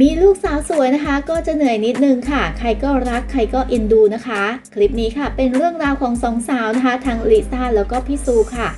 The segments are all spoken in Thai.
มีลูกสาวสวยนะคะ ก็จะเหนื่อยนิดนึงค่ะ ใครก็รักใครก็เอ็นดูนะคะ คลิปนี้ค่ะเป็นเรื่องราวของสองสาวนะคะทั้งลิซ่าแล้วก็พี่ซูค่ะ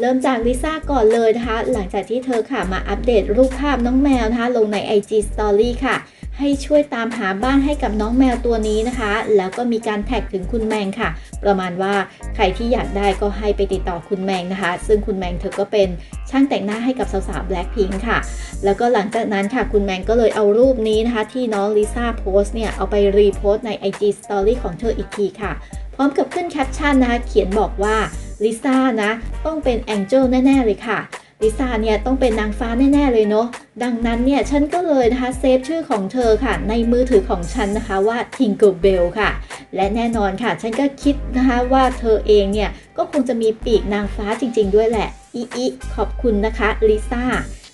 เริ่มจากลิซ่าก่อนเลยนะคะ หลังจากที่เธอค่ะมาอัปเดตรูปภาพน้องแมวนะคะ ลงใน IG Story ค่ะ ให้ช่วยตามหาบ้านให้กับน้องแมวตัวนี้นะคะ แล้วก็มีการแท็กถึงคุณแมงค่ะ ประมาณว่าใครที่อยากได้ก็ให้ไปติดต่อคุณแมงนะคะ ซึ่งคุณแมงเธอก็เป็นช่างแต่งหน้าให้กับสาวๆ Blackpink ค่ะ แล้วก็หลังจากนั้นค่ะ คุณแมงก็เลยเอารูปนี้นะคะ ที่น้องลิซ่าโพสเนี่ย เอาไปรีโพสใน IG Story ของเธออีกทีค่ะ พร้อมกับขึ้นแคปชั่นนะคะเขียนบอกว่าลิซ่านะต้องเป็นแองเจิลแน่ๆเลยค่ะลิซ่าเนี่ยต้องเป็นนางฟ้าแน่ๆเลยเนาะ ดังนั้นเนี่ยฉันก็เลยนะคะเซฟชื่อของเธอค่ะ ในมือถือของฉันนะคะว่า Tinkerbell ค่ะ และแน่นอนค่ะ ฉันก็คิดนะคะว่าเธอเองเนี่ย ก็คงจะมีปีกนางฟ้าจริง ๆ ด้วยแหละอีอีขอบคุณนะคะลิซ่า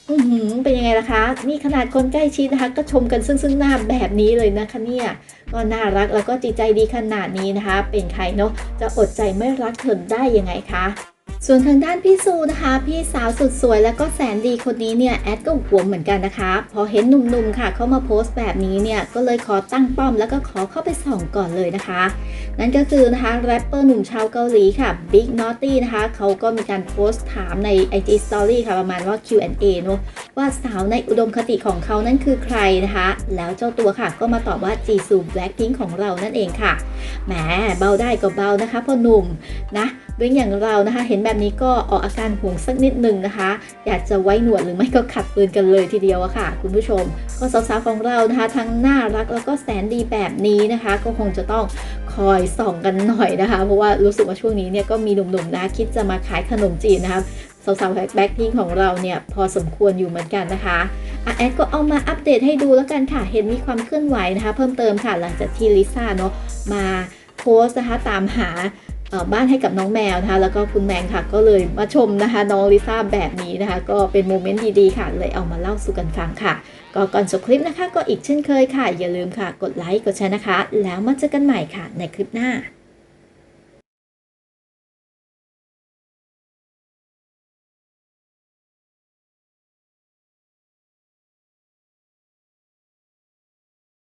อือหือเป็นยังไงล่ะคะ นี่ขนาดคนใกล้ชิดนะคะ ก็ชมกันซึ่งซึ่งหน้าแบบนี้เลยนะคะเนี่ย ก็น่ารักแล้วก็จิตใจดีขนาดนี้นะคะ เป็นใครเนาะจะอดใจไม่รักเธอได้ยังไงคะ ส่วนทางด้านพี่ซูนะคะ พี่สาวสุดสวยแล้วก็แสนดีคนนี้เนี่ยแอดก็หวงเหมือนกันนะคะ พอเห็นหนุ่มๆค่ะ เข้ามาโพสต์แบบนี้เนี่ยก็เลยขอตั้งป้อมแล้วก็ขอเข้าไปส่องก่อนเลยนะคะ นั่นก็คือนะคะแรปเปอร์หนุ่มชาวเกาหลีค่ะ Big Naughty นะคะเขาก็มีการโพสต์ถามใน IG Story ค่ะประมาณว่า Q&A เนอะว่าสาวในอุดมคติของเขานั้นคือใครนะคะ แล้วเจ้าตัวค่ะก็มาตอบว่าจีซู Blackpink ของเรานั่นเองค่ะแหมเบาได้ก็เบานะคะพ่อหนุ่มนะเรื่องอย่างเรานะคะเห็นแบบแบบนี้ก็ออกอาการห่วงสักนิดนึงนะคะ อยากจะไว้หนวดหรือไม่ก็ขัดปืนกันเลยทีเดียวอะค่ะ คุณผู้ชม ก็สาวๆของเรานะคะ ทั้งน่ารักแล้วก็แสนดีแบบนี้นะคะ ก็คงจะต้องคอยส่องกันหน่อยนะคะ เพราะว่ารู้สึกว่าช่วงนี้เนี่ยก็มีหนุ่มๆนะคิดจะมาขายขนมจีนนะคะสาวๆแบ็คพิงของเราเนี่ยพอสมควรอยู่เหมือนกันนะคะอะแอดก็เอามาอัปเดตให้ดูแล้วกันค่ะ เห็นมีความเคลื่อนไหวนะคะ เพิ่มเติมค่ะหลังจากที่ลิซ่าเนาะมาโพสนะคะตามหา บ้านให้กับน้องแมวนะคะ แล้วก็คุณแมงค่ะก็เลยมาชมนะคะ น้องลิซ่าแบบนี้นะคะ ก็เป็นโมเมนต์ดีๆค่ะ เลยเอามาเล่าสู่กันฟังค่ะ ก็ก่อนจบคลิปนะคะ ก็อีกเช่นเคยค่ะ อย่าลืมค่ะ กดไลค์กดแชร์นะคะ แล้วมาเจอกันใหม่ค่ะ ในคลิปหน้า